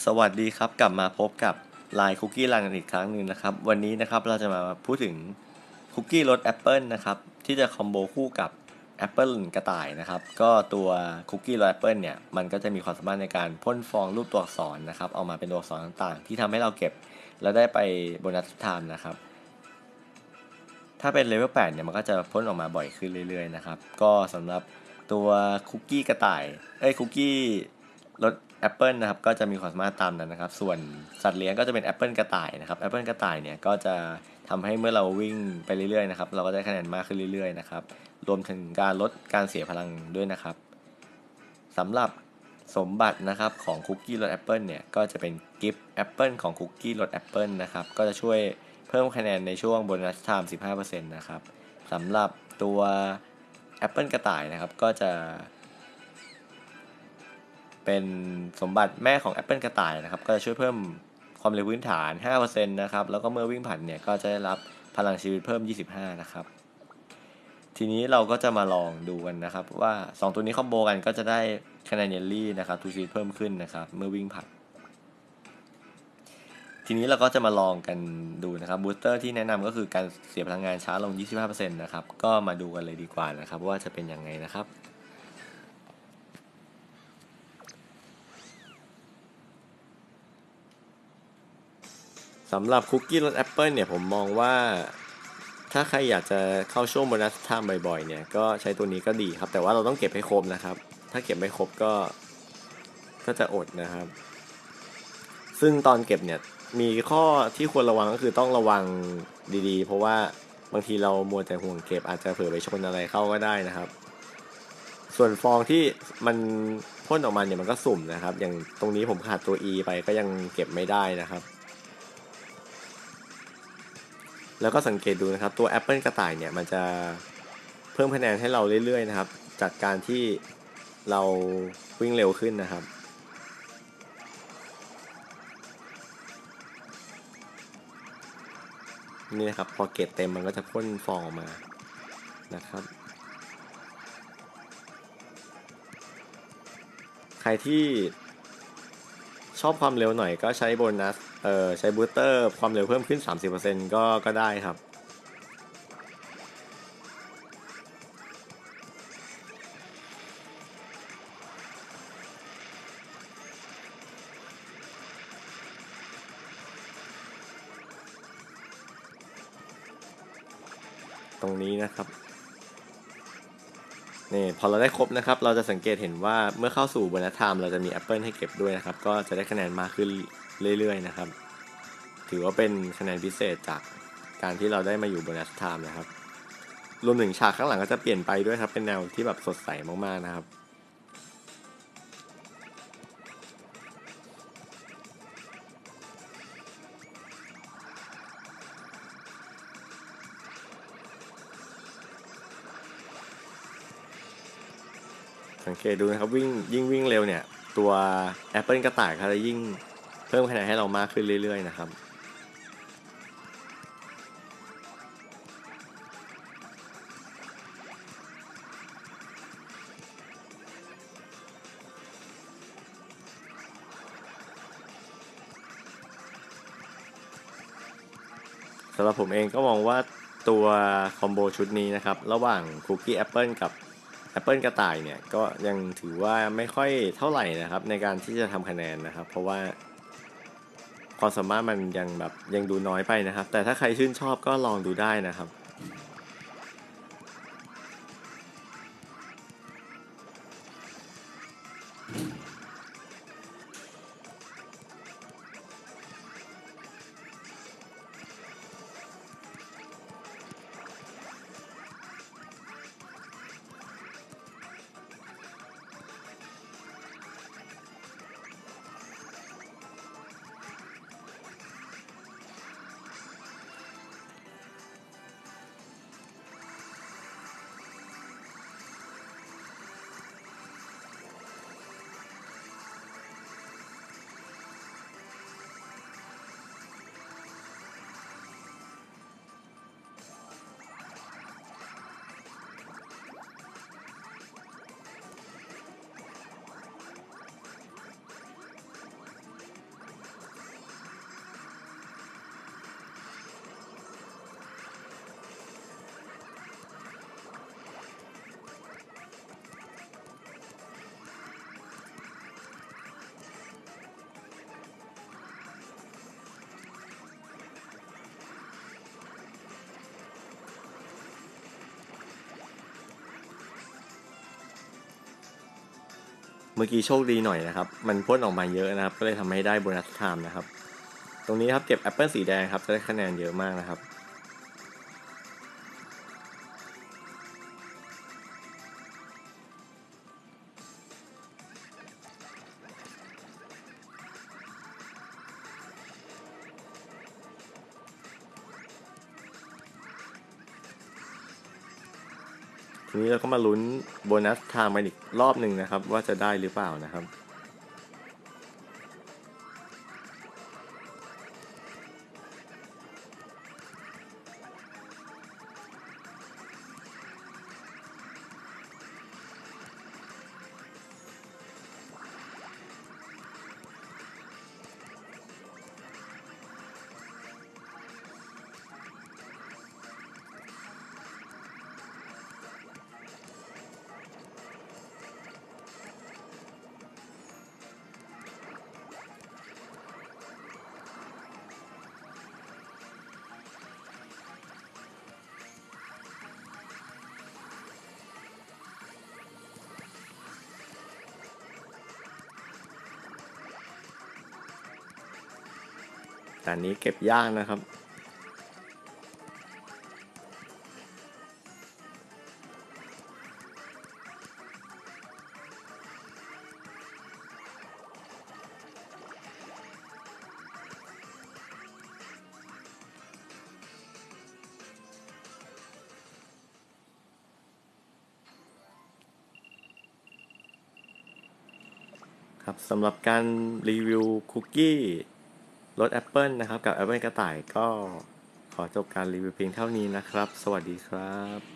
สวัสดีครับ กลับมาพบกับลายคุกกี้รันกันอีกครั้งหนึ่งนะครับ วันนี้นะครับเราจะมาพูดถึงคุกกี้รสแอปเปิลนะครับ ที่จะคอมโบคู่กับแอปเปิลกระต่ายนะครับ ก็ตัวคุกกี้รสแอปเปิลเนี่ย มันก็จะมีความสามารถในการพ่นฟองรูปตัวอักษรนะครับออกมาเป็นตัวอักษรต่างๆ ที่ทำให้เราเก็บ แล้วได้ไปโบนัสไทม์นะครับ ถ้าเป็นเลเวล8เนี่ยมันก็จะพ่นออกมาบ่อยขึ้นเรื่อยๆนะครับก็สำหรับตัวคุกกี้กระต่ายเอ้ยคุกกี้ รสแอปเปิลนะครับก็จะมีความสามารถตามนั้นนะครับ ส่วนสัตว์เลี้ยงก็จะเป็นแอปเปิลกระต่ายนะครับแอปเปิลกระต่ายเนี่ยก็จะทำให้เมื่อเราวิ่งไปเรื่อยๆนะครับเราก็ได้คะแนนมากขึ้นเรื่อยๆนะครับรวมถึงการลดการเสียพลังด้วยนะครับสำหรับสมบัตินะครับของคุกกี้รสแอปเปิลเนี่ยก็จะเป็นกิฟต์แอปเปิลของคุกกี้รสแอปเปิลนะครับก็จะช่วยเพิ่มคะแนนในช่วงโบนัสไทม์15%นะครับสำหรับตัวแอปเปิลกระต่ายนะครับก็จะ เป็นสมบัติแม่ของแอปเปิลกระต่ายนะครับ ก็จะช่วยเพิ่มความเร็วพื้นฐาน 5%นะครับ แล้วก็เมื่อวิ่งผ่านเนี่ย ก็จะได้รับพลังชีวิตเพิ่ม 25 นะครับ ทีนี้เราก็จะมาลองดูกันนะครับ ว่า 2 ตัวนี้คอมโบกันก็จะได้คะแนนเยลลี่นะครับทูชีวิตเพิ่มขึ้นนะครับ เมื่อวิ่งผ่านทีนี้เราก็จะมาลองกันดูนะครับบูสเตอร์ที่แนะนำก็คือการเสียพลังงานช้าลง 25%นะครับ ก็มาดูกันเลยดีกว่านะครับ ว่าจะเป็นยังไงนะครับ สำหรับคุกกี้รสแอปเปิลเนี่ยผมมองว่า ถ้าใครอยากจะเข้าช่วงโบนัสไทม์บ่อยๆ เนี่ยก็ใช้ตัวนี้ก็ดีครับ แต่ว่าเราต้องเก็บให้ครบนะครับ ถ้าเก็บไม่ครบก็ ก็จะอดนะครับ ซึ่งตอนเก็บเนี่ยมีข้อที่ควรระวังก็คือต้องระวังดีๆ เพราะว่าบางทีเรามัวแต่ห่วงเก็บอาจจะเผลอไปชนอะไรเข้าก็ได้นะครับ ส่วนฟองที่มันพ่นออกมาเนี่ยมันก็สุ่มนะครับ อย่างตรงนี้ผมขาดตัว E ไปก็ยังเก็บไม่ได้นะครับ แล้วก็สังเกตดูนะครับตัว Apple กระต่ายเนี่ยมันจะเพิ่มคะแนนให้เราเรื่อยๆนะครับ จากการที่เราวิ่งเร็วขึ้นนะครับ นี่นะครับพอเกรดเต็มมันก็จะพ่นฟองออกมานะครับใครที่ชอบความเร็วหน่อยก็ใช้โบนัส เออใช้บูสเตอร์ความเร็วเพิ่มขึ้น 30%ก็ก็ได้ครับ ตรงนี้นะครับ นี่พอเราได้ครบนะครับ เราจะสังเกตเห็นว่าเมื่อเข้าสู่โบนัสไทม์เราจะมีแอปเปิลให้เก็บด้วยนะครับ ก็จะได้คะแนนมากขึ้นเรื่อยๆนะครับ ถือว่าเป็นคะแนนพิเศษจากการที่เราได้มาอยู่โบนัสไทม์นะครับ รวมถึงฉากข้างหลังก็จะเปลี่ยนไปด้วยครับ เป็นแนวที่แบบสดใสมากๆนะครับ สังเกตดูนะครับวิ่งยิ่งวิ่งเร็วเนี่ย ตัว Apple กระต่ายเขาจะยิ่งเพิ่มคะแนนให้เรามากขึ้นเรื่อย ๆ นะครับสำหรับผมเองก็มองว่าตัวคอมโบชุดนี้นะครับ ระหว่างคุกกี้แอปเปิลกับ แอปเปิลกระต่ายเนี่ยก็ยังถือว่าไม่ค่อยเท่าไหร่นะครับ ในการที่จะทำคะแนนนะครับ เพราะว่าความสามารถมันยังแบบยังดูน้อยไปนะครับ แต่ถ้าใครชื่นชอบก็ลองดูได้นะครับ เมื่อกี้โชคดีหน่อยนะครับ มันพ่นออกมาเยอะนะครับ ก็เลยทำให้ได้โบนัสไทม์นะครับ ตรงนี้ครับเก็บแอปเปิลสีแดงครับ จะได้คะแนนเยอะมากนะครับ ทีนี้เราก็มาลุ้นโบนัสทางมันอีกรอบหนึ่งนะครับ ว่าจะได้หรือเปล่านะครับ แต่นี้เก็บยากนะครับ ครับสำหรับการรีวิวคุกกี้ รถแอปเปิลนะครับ กับแอปเปิลกระต่ายก็ขอจบการรีวิวเพียงเท่านี้นะครับ สวัสดีครับ